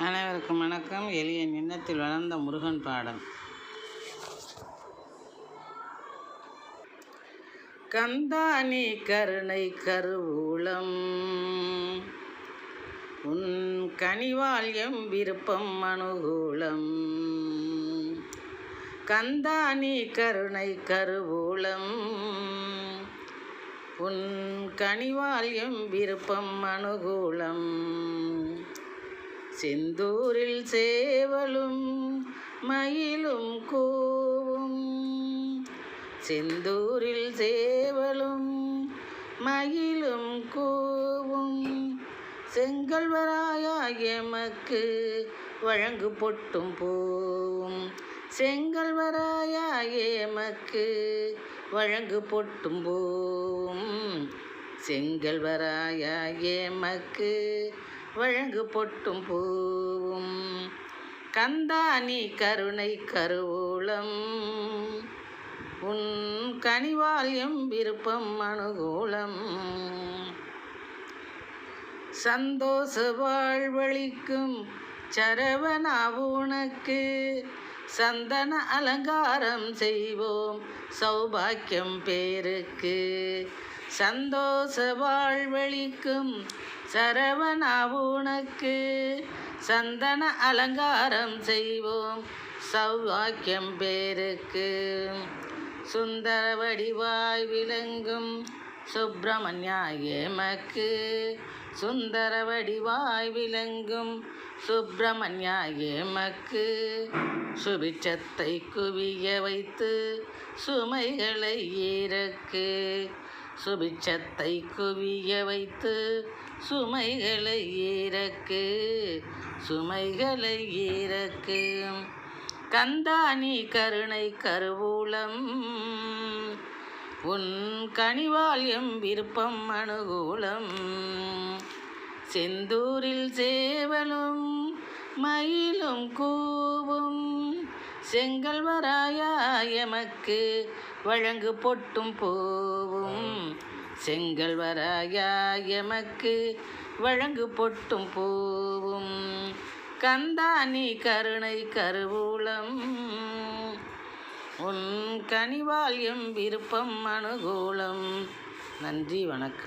அனைவருக்கும் வணக்கம். எளிய நின்னத்தில் வளர்ந்த முருகன் பாடல். கந்தானி கருணை கருவூலம் உன் கனிவால்யம் விருப்பம் அனுகூலம். கந்தானி கருணை கருவூலம் உன் கனிவால்யம் விருப்பம் அனுகூலம். செந்தூரில் சேவலும் மயிலும் கூவும். செந்தூரில் சேவலும் மயிலும் கூவும். செங்கல்வராயாய் எமக்கு வழங்கு பொட்டும் போவும். செங்கல்வராயாய் எமக்கு வழங்கு பொட்டும் போவும். செங்கல்வராயாய் எமக்கு வழங்கு பொட்டும் பூவும். கந்தானி கருணை கருவூலம். உன் கனிவால் எம் விருப்பம் அனுகூலம். சந்தோஷ வாழ்வழிக்கும் சரவணா உனக்கு. சந்தன அலங்காரம் செய்வோம் சௌபாக்கியம் பேருக்கு. சந்தோஷ வாழ்வழிக்கும் சரவணா உனக்கு. சந்தன அலங்காரம் செய்வோம் சௌவாக்கியம் பேருக்கு. சுந்தர வடிவாய் விளங்கும் சுப்பிரமணியா மக்கு சுந்தர வடிவாய் விளங்கும் சுப்பிரமணியா மக்கு சுபிச்சத்தை குவிய வைத்து சுமைகளை ஈரக்கு. சுபிச்சத்தை குவிய வைத்து சுமைகளை ஈரக்கு சுமைகளை ஈரக்கு. கந்தானி கருணை கருவூலம் உன் கனிவால் எம் விருப்பம் அனுகூலம். செந்தூரில் சேவலும் மயிலும் கூவும். செங்கல்வராயா எமக்கு வழங்கு பொட்டும் போவும். செங்கல்வராயா எமக்கு வழங்கு பொட்டும் போவும். கந்தானி கருணை கருவூலம். உன் கனிவால் எம் விருப்பம் அனுகூலம். நன்றி வணக்கம்.